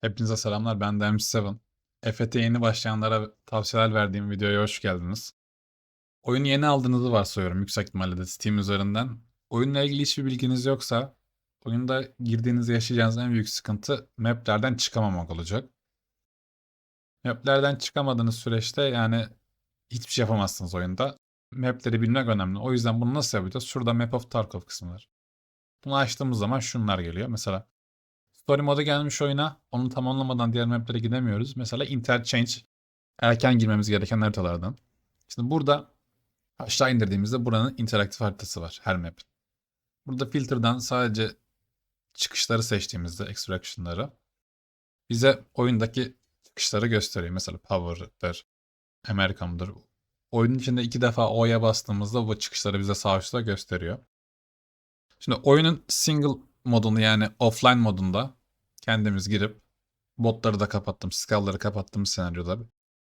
Hepinize selamlar. Ben de MC7. EFT'ye yeni başlayanlara tavsiyeler verdiğim videoya hoş geldiniz. Oyunu yeni aldığınızı varsayıyorum yüksek ihtimalle de Steam üzerinden. Oyunla ilgili hiçbir bilginiz yoksa oyunda girdiğinizde yaşayacağınız en büyük sıkıntı maplerden çıkamamak olacak. Maplerden çıkamadığınız süreçte yani hiçbir şey yapamazsınız oyunda. Mapleri bilmek önemli. O yüzden bunu nasıl yapacağız? Şurada Map of Tarkov kısmı var. Bunu açtığımız zaman şunlar geliyor. Mesela Story modu gelmiş oyuna. Onu tamamlamadan diğer maplere gidemiyoruz. Mesela Interchange erken girmemiz gereken haritalardan. Şimdi burada aşağı indirdiğimizde buranın interaktif haritası var her map. Burada filter'dan sadece çıkışları seçtiğimizde extraction'ları bize oyundaki çıkışları gösteriyor. Mesela Power'dır, American'dır. Oyunun içinde iki defa O'ya bastığımızda bu çıkışları bize sağ üstte gösteriyor. Şimdi oyunun single modunu yani offline modunda kendimiz girip botları da kapattım, skallları kapattım senaryoda.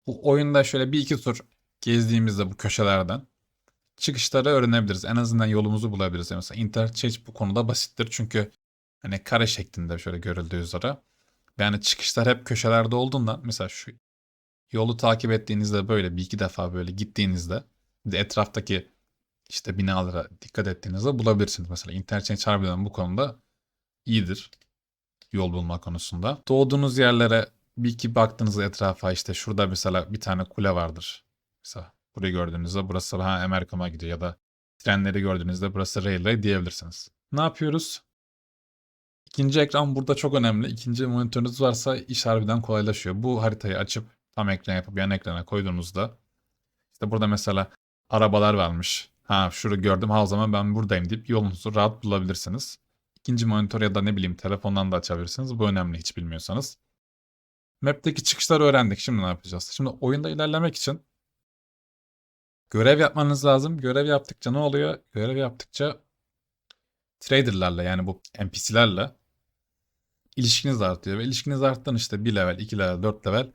Bu oyunda şöyle bir iki tur gezdiğimizde bu köşelerden çıkışları öğrenebiliriz. En azından yolumuzu bulabiliriz. Mesela interchange bu konuda basittir çünkü hani kare şeklinde şöyle görüldüğü üzere. Yani çıkışlar hep köşelerde olduğundan mesela şu yolu takip ettiğinizde böyle bir iki defa böyle gittiğinizde bir de etraftaki işte binalara dikkat ettiğinizde bulabilirsiniz. Mesela interchange harbiden bu konuda iyidir yol bulma konusunda. Doğduğunuz yerlere bir iki baktığınızda etrafa işte şurada mesela bir tane kule vardır. Mesela burayı gördüğünüzde burası ha Amerika'ma gidiyor ya da trenleri gördüğünüzde burası railway diyebilirsiniz. Ne yapıyoruz? İkinci ekran burada çok önemli. İkinci monitörünüz varsa iş harbiden kolaylaşıyor. Bu haritayı açıp tam ekran yapıp yan ekrana koyduğunuzda işte burada mesela arabalar varmış. Ha şunu gördüm ha o zaman ben buradayım deyip yolunuzu rahat bulabilirsiniz. İkinci monitör ya da ne bileyim telefondan da açabilirsiniz. Bu önemli hiç bilmiyorsanız. Map'teki çıkışları öğrendik. Şimdi ne yapacağız? Şimdi oyunda ilerlemek için görev yapmanız lazım. Görev yaptıkça ne oluyor? Görev yaptıkça traderlarla yani bu NPC'lerle ilişkiniz artıyor. Ve ilişkiniz arttığında işte 1 level, 2 level, 4 level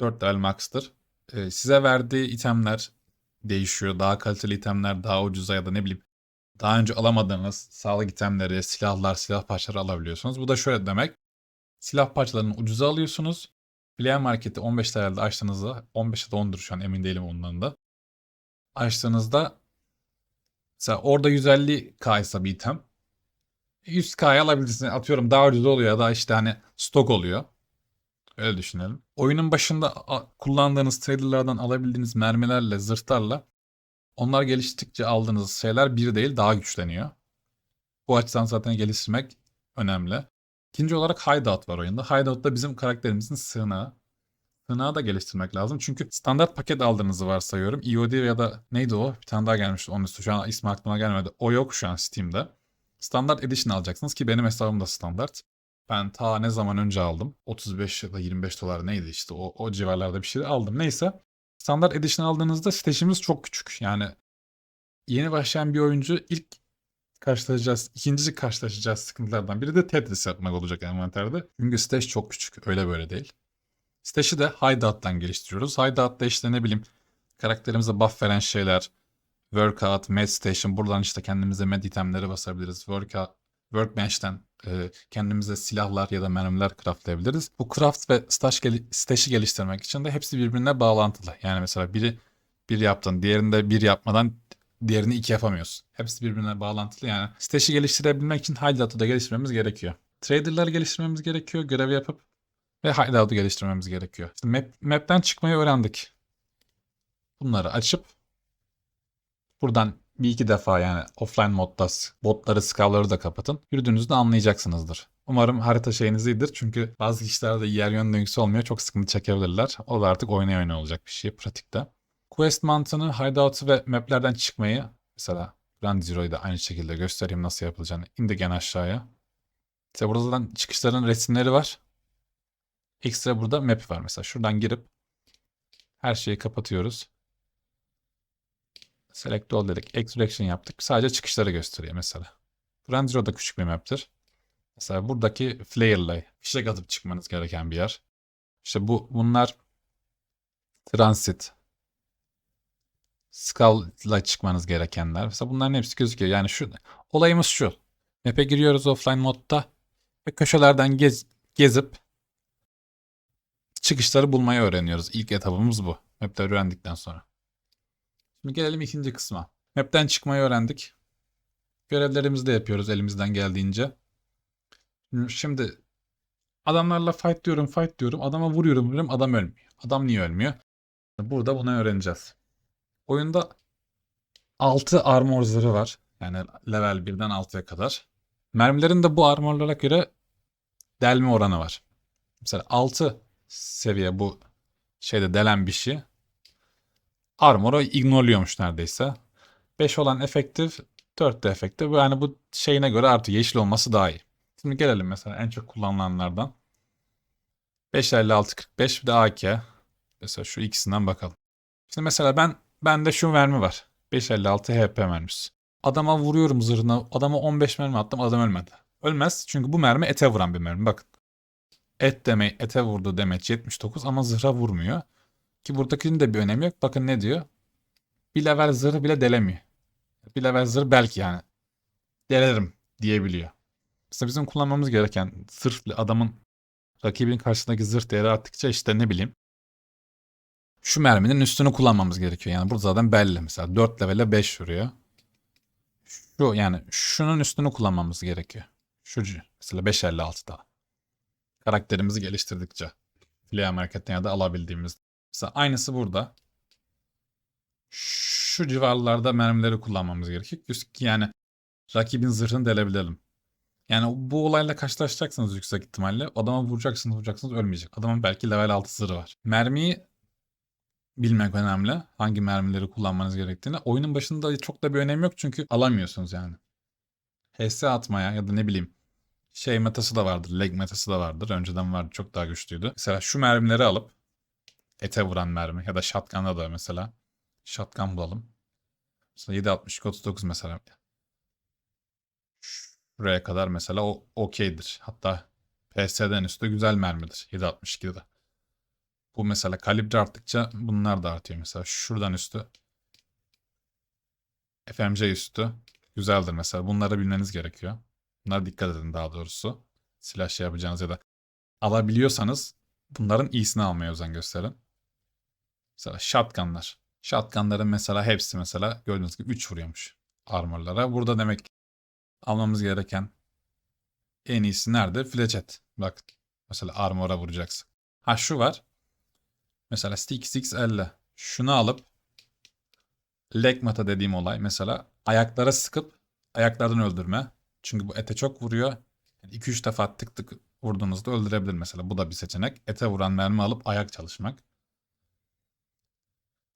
4 level max'tır. Ee, size verdiği itemler değişiyor. Daha kaliteli itemler daha ucuza ya da ne bileyim daha önce alamadığınız sağlık itemleri, silahlar, silah parçaları alabiliyorsunuz. Bu da şöyle demek. Silah parçalarını ucuza alıyorsunuz. Player Market'i 15 TL'de açtığınızda 15 ya da 10'dur şu an emin değilim ondan da. Açtığınızda mesela orada 150k ise bir item 100k'ya alabilirsiniz. Atıyorum daha ucuz oluyor ya da işte hani stok oluyor. Öyle düşünelim. Oyunun başında kullandığınız traderlardan alabildiğiniz mermilerle, zırhlarla onlar geliştikçe aldığınız şeyler bir değil daha güçleniyor. Bu açıdan zaten geliştirmek önemli. İkinci olarak Hideout var oyunda. Hideout da bizim karakterimizin sığınağı. Sığınağı da geliştirmek lazım. Çünkü standart paket aldığınızı varsayıyorum. EOD ya da neydi o? Bir tane daha gelmişti onun üstü. Şu an ismi aklıma gelmedi. O yok şu an Steam'de. Standart Edition alacaksınız ki benim hesabım da standart. Ben ta ne zaman önce aldım. 35 ya da 25 dolar neydi işte o, o civarlarda bir şey aldım. Neyse. Standart Edition aldığınızda stajımız çok küçük. Yani yeni başlayan bir oyuncu ilk karşılaşacağız, ikinci karşılaşacağız sıkıntılardan biri de Tetris yapmak olacak envanterde. Çünkü staj çok küçük. Öyle böyle değil. Stage'i de Hideout'tan geliştiriyoruz. Hideout'ta işte ne bileyim karakterimize buff veren şeyler, Workout, Med Station. Buradan işte kendimize med itemleri basabiliriz. Workout, Workbench'ten e, kendimize silahlar ya da mermiler craftlayabiliriz. Bu craft ve stash gel stage'i geliştirmek için de hepsi birbirine bağlantılı. Yani mesela biri bir yaptın, diğerinde bir yapmadan diğerini iki yapamıyoruz. Hepsi birbirine bağlantılı yani. Stage'i geliştirebilmek için Hideout'u da geliştirmemiz gerekiyor. Trader'ları geliştirmemiz gerekiyor. Görev yapıp ve Hideout'u geliştirmemiz gerekiyor. İşte map, map'ten çıkmayı öğrendik. Bunları açıp buradan bir iki defa yani offline modda botları, skavları da kapatın. Yürüdüğünüzde anlayacaksınızdır. Umarım harita şeyiniz iyidir. Çünkü bazı kişilerde yer yön döngüsü olmuyor. Çok sıkıntı çekebilirler. O da artık oynaya oynaya olacak bir şey pratikte. Quest mantığını, hideout'u ve maplerden çıkmayı mesela Grand Zero'yu da aynı şekilde göstereyim nasıl yapılacağını. İndik en aşağıya. İşte buradan çıkışların resimleri var. Ekstra burada map var mesela. Şuradan girip her şeyi kapatıyoruz. Select all dedik. Extraction yaptık. Sadece çıkışları gösteriyor mesela. Zero da küçük bir map'tir. Mesela buradaki Flare'la fişek atıp çıkmanız gereken bir yer. İşte bu bunlar Transit. Skull'la çıkmanız gerekenler. Mesela bunların hepsi gözüküyor. Yani şu olayımız şu. Map'e giriyoruz offline modda ve köşelerden gez, gezip çıkışları bulmayı öğreniyoruz. İlk etabımız bu. Map'te öğrendikten sonra. Şimdi gelelim ikinci kısma. Map'ten çıkmayı öğrendik. Görevlerimizi de yapıyoruz elimizden geldiğince. Şimdi adamlarla fight diyorum, fight diyorum. Adama vuruyorum, vuruyorum. Adam ölmüyor. Adam niye ölmüyor? Burada bunu öğreneceğiz. Oyunda 6 armor zırhı var. Yani level 1'den 6'ya kadar. Mermilerin de bu armorlara göre delme oranı var. Mesela 6 seviye bu şeyde delen bir şey. Armor'u ignorluyormuş neredeyse. 5 olan efektif, 4 de efektif. Yani bu şeyine göre artı yeşil olması daha iyi. Şimdi gelelim mesela en çok kullanılanlardan. 556 45 bir de AK. Mesela şu ikisinden bakalım. Şimdi mesela ben bende şu mermi var. 556 HP mermisi. Adama vuruyorum zırhına. Adama 15 mermi attım. Adam ölmedi. Ölmez çünkü bu mermi ete vuran bir mermi. Bakın. Et deme, ete vurdu demek 79 ama zırha vurmuyor. Ki buradakinin de bir önemi yok. Bakın ne diyor. Bir level zırhı bile delemiyor. Bir level zırh belki yani. Delerim diyebiliyor. Mesela bizim kullanmamız gereken sırf adamın rakibin karşısındaki zırh değeri arttıkça işte ne bileyim şu merminin üstünü kullanmamız gerekiyor. Yani burada zaten belli. Mesela 4 levele 5 vuruyor. Şu yani şunun üstünü kullanmamız gerekiyor. Şu mesela 556 daha. Karakterimizi geliştirdikçe. Flea Market'ten ya da alabildiğimiz. Mesela aynısı burada. Şu civarlarda mermileri kullanmamız gerekiyor. ki Yani rakibin zırhını delebilelim. Yani bu olayla karşılaşacaksınız yüksek ihtimalle. Adama vuracaksınız vuracaksınız ölmeyecek. Adamın belki level 6 zırhı var. Mermiyi bilmek önemli. Hangi mermileri kullanmanız gerektiğini. Oyunun başında çok da bir önemi yok çünkü alamıyorsunuz yani. HS atmaya ya da ne bileyim şey metası da vardır. Leg metası da vardır. Önceden vardı. Çok daha güçlüydü. Mesela şu mermileri alıp ete vuran mermi ya da shotgun'da da mesela shotgun bulalım. Mesela 762 39 mesela. Şuraya kadar mesela o okeydir. Hatta PS'den üstü güzel mermidir. 762'de. Bu mesela kalibre arttıkça bunlar da artıyor. Mesela şuradan üstü. FMC üstü. Güzeldir mesela. Bunları bilmeniz gerekiyor. Bunlara dikkat edin daha doğrusu. Silah şey yapacağınız ya da alabiliyorsanız bunların iyisini almaya özen gösterin. Mesela shotgunlar. Shotgunların mesela hepsi mesela gördüğünüz gibi 3 vuruyormuş armorlara. Burada demek almamız gereken en iyisi nerede? Fletchet. Bak mesela armora vuracaksın. Ha şu var. Mesela Stick 650. Şunu alıp leg mata dediğim olay mesela ayaklara sıkıp ayaklardan öldürme. Çünkü bu ete çok vuruyor. 2-3 defa tık tık vurduğunuzda öldürebilir mesela. Bu da bir seçenek. Ete vuran mermi alıp ayak çalışmak.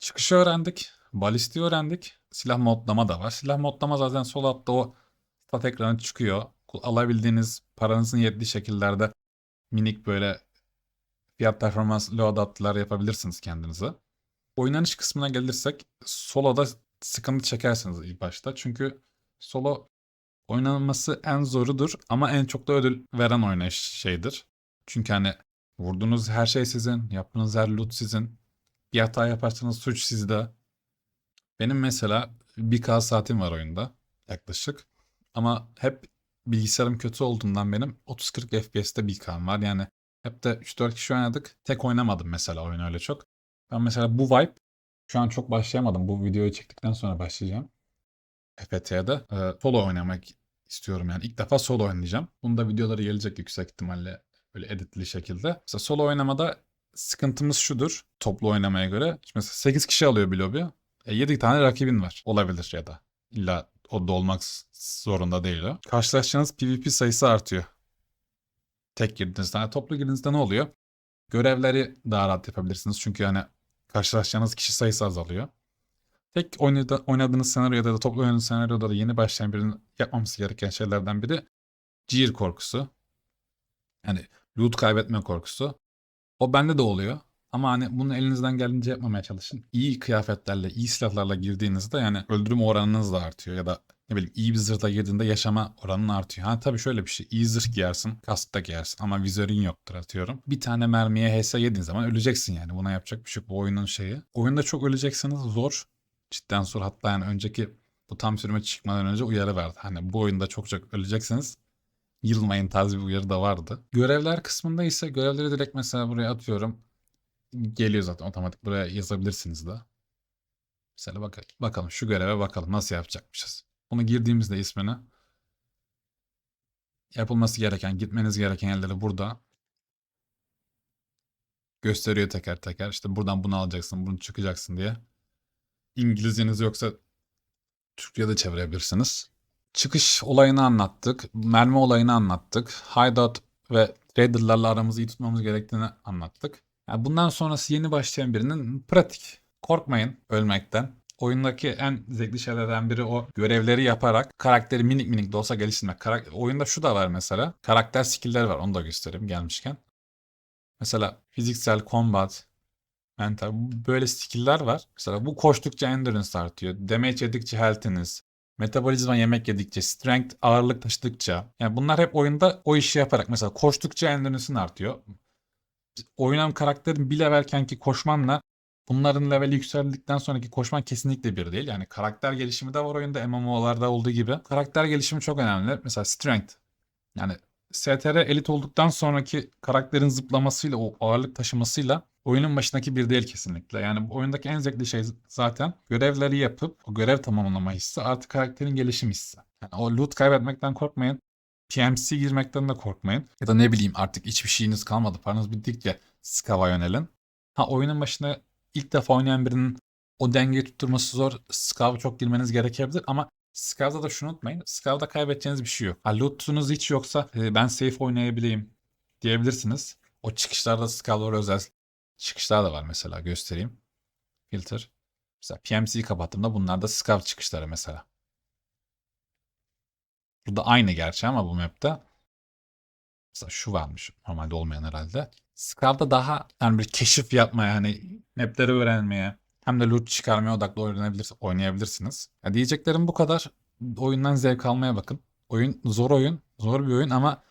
Çıkışı öğrendik. Balisti öğrendik. Silah modlama da var. Silah modlama zaten sol altta o stat ekranı çıkıyor. Alabildiğiniz paranızın yettiği şekillerde minik böyle fiyat performans load adaptlar yapabilirsiniz kendinize. Oynanış kısmına gelirsek soloda sıkıntı çekersiniz ilk başta. Çünkü solo oynanması en zorudur ama en çok da ödül veren oynayış şeydir. Çünkü hani vurduğunuz her şey sizin, yaptığınız her loot sizin. Bir hata yaparsanız suç sizde. Benim mesela 1K saatim var oyunda yaklaşık. Ama hep bilgisayarım kötü olduğundan benim 30-40 FPS'te 1K'm var. Yani hep de 3-4 kişi oynadık. Tek oynamadım mesela oyun öyle çok. Ben mesela bu vibe şu an çok başlayamadım. Bu videoyu çektikten sonra başlayacağım. FPT'de e, solo oynamak istiyorum yani. ilk defa solo oynayacağım. Bunda videoları gelecek yüksek ihtimalle böyle editli şekilde. Mesela solo oynamada sıkıntımız şudur toplu oynamaya göre. Şimdi mesela 8 kişi alıyor bir lobi. E 7 tane rakibin var. Olabilir ya da. İlla o da olmak zorunda değil o. Karşılaşacağınız PvP sayısı artıyor. Tek girdiğinizde. Yani toplu girdiğinizde ne oluyor? Görevleri daha rahat yapabilirsiniz. Çünkü hani karşılaşacağınız kişi sayısı azalıyor. Tek oynadı, oynadığınız senaryoda da toplu oynadığınız senaryoda da yeni başlayan birinin yapmaması gereken şeylerden biri cihir korkusu. Yani loot kaybetme korkusu. O bende de oluyor. Ama hani bunu elinizden geldiğince yapmamaya çalışın. İyi kıyafetlerle, iyi silahlarla girdiğinizde yani öldürüm oranınız da artıyor ya da ne bileyim iyi bir zırhla girdiğinde yaşama oranın artıyor. Ha tabii şöyle bir şey. İyi zırh giyersin, kask da giyersin ama vizörün yoktur atıyorum. Bir tane mermiye HS yediğin zaman öleceksin yani. Buna yapacak bir şey. Bu oyunun şeyi. Oyunda çok öleceksiniz zor. Cidden zor. Hatta yani önceki bu tam sürüme çıkmadan önce uyarı verdi. Hani bu oyunda çok çok öleceksiniz. Yılmayın tarzı bir uyarı da vardı. Görevler kısmında ise görevleri direkt mesela buraya atıyorum. geliyor zaten otomatik. Buraya yazabilirsiniz de. Mesela bak bakalım şu göreve bakalım nasıl yapacakmışız. Bunu girdiğimizde ismini yapılması gereken, gitmeniz gereken yerleri burada gösteriyor teker teker. İşte buradan bunu alacaksın, bunu çıkacaksın diye. İngilizceniz yoksa Türkçe'ye de çevirebilirsiniz. Çıkış olayını anlattık. Mermi olayını anlattık. Hideout ve traderlarla aramızı iyi tutmamız gerektiğini anlattık. Yani bundan sonrası yeni başlayan birinin pratik. Korkmayın ölmekten. Oyundaki en zevkli şeylerden biri o görevleri yaparak karakteri minik minik de olsa geliştirmek. Karak- oyunda şu da var mesela. Karakter skill'leri var. Onu da göstereyim gelmişken. Mesela fiziksel, combat, mental böyle skill'ler var. Mesela bu koştukça endurance artıyor. Damage yedikçe health'iniz. Metabolizma yemek yedikçe, strength ağırlık taşıdıkça. Yani bunlar hep oyunda o işi yaparak. Mesela koştukça endurance'ın artıyor. Oynanan karakterin bir levelkenki koşmanla bunların leveli yükseldikten sonraki koşman kesinlikle bir değil. Yani karakter gelişimi de var oyunda MMO'larda olduğu gibi. Karakter gelişimi çok önemli. Mesela strength. Yani STR elit olduktan sonraki karakterin zıplamasıyla, o ağırlık taşımasıyla oyunun başındaki bir değil kesinlikle. Yani oyundaki en zevkli şey zaten görevleri yapıp o görev tamamlama hissi artı karakterin gelişim hissi. Yani o loot kaybetmekten korkmayın. PMC girmekten de korkmayın. Ya da ne bileyim artık hiçbir şeyiniz kalmadı. Paranız bittikçe Skav'a yönelin. Ha oyunun başına ilk defa oynayan birinin o dengeyi tutturması zor. Skav'a çok girmeniz gerekebilir ama Skav'da da şunu unutmayın. Skav'da kaybedeceğiniz bir şey yok. Ha loot'unuz hiç yoksa e, ben safe oynayabileyim diyebilirsiniz. O çıkışlarda Skav'lara özel çıkışlar da var mesela göstereyim. Filter. Mesela PMC'yi kapattığımda bunlar da Skav çıkışları mesela. Burada aynı gerçi ama bu map'te. Mesela şu varmış. Normalde olmayan herhalde. Skav'da daha yani bir keşif yapmaya hani map'leri öğrenmeye hem de loot çıkarmaya odaklı oynayabilir, oynayabilirsiniz. Ya diyeceklerim bu kadar. Oyundan zevk almaya bakın. Oyun zor oyun. Zor bir oyun ama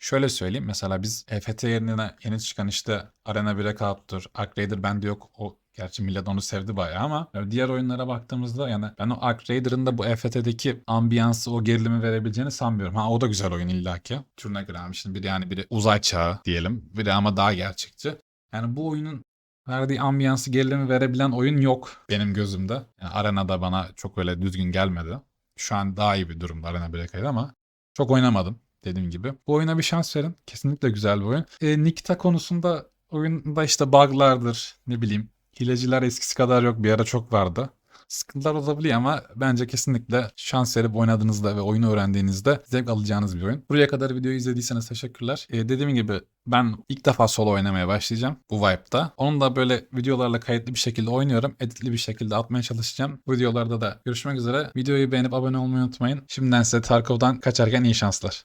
şöyle söyleyeyim. Mesela biz EFT yerine yeni çıkan işte Arena Breakout'tur, Ark Raider bende yok. O Gerçi millet onu sevdi bayağı ama diğer oyunlara baktığımızda yani ben o Ark Raider'ın da bu EFT'deki ambiyansı o gerilimi verebileceğini sanmıyorum. Ha o da güzel oyun illaki. Türüne göre ama şimdi biri yani biri uzay çağı diyelim. Biri ama daha gerçekçi. Yani bu oyunun verdiği ambiyansı gerilimi verebilen oyun yok benim gözümde. Yani arenada bana çok öyle düzgün gelmedi. Şu an daha iyi bir durumda Arena Breakout ama çok oynamadım dediğim gibi. Bu oyuna bir şans verin. Kesinlikle güzel bir oyun. E, Nikita konusunda oyunda işte buglardır ne bileyim hileciler eskisi kadar yok. Bir ara çok vardı. Sıkıntılar olabiliyor ama bence kesinlikle şans verip oynadığınızda ve oyunu öğrendiğinizde zevk alacağınız bir oyun. Buraya kadar videoyu izlediyseniz teşekkürler. Ee, dediğim gibi ben ilk defa solo oynamaya başlayacağım bu vibe'da. Onun da böyle videolarla kayıtlı bir şekilde oynuyorum. Editli bir şekilde atmaya çalışacağım. Bu videolarda da görüşmek üzere. Videoyu beğenip abone olmayı unutmayın. Şimdiden size Tarkov'dan kaçarken iyi şanslar.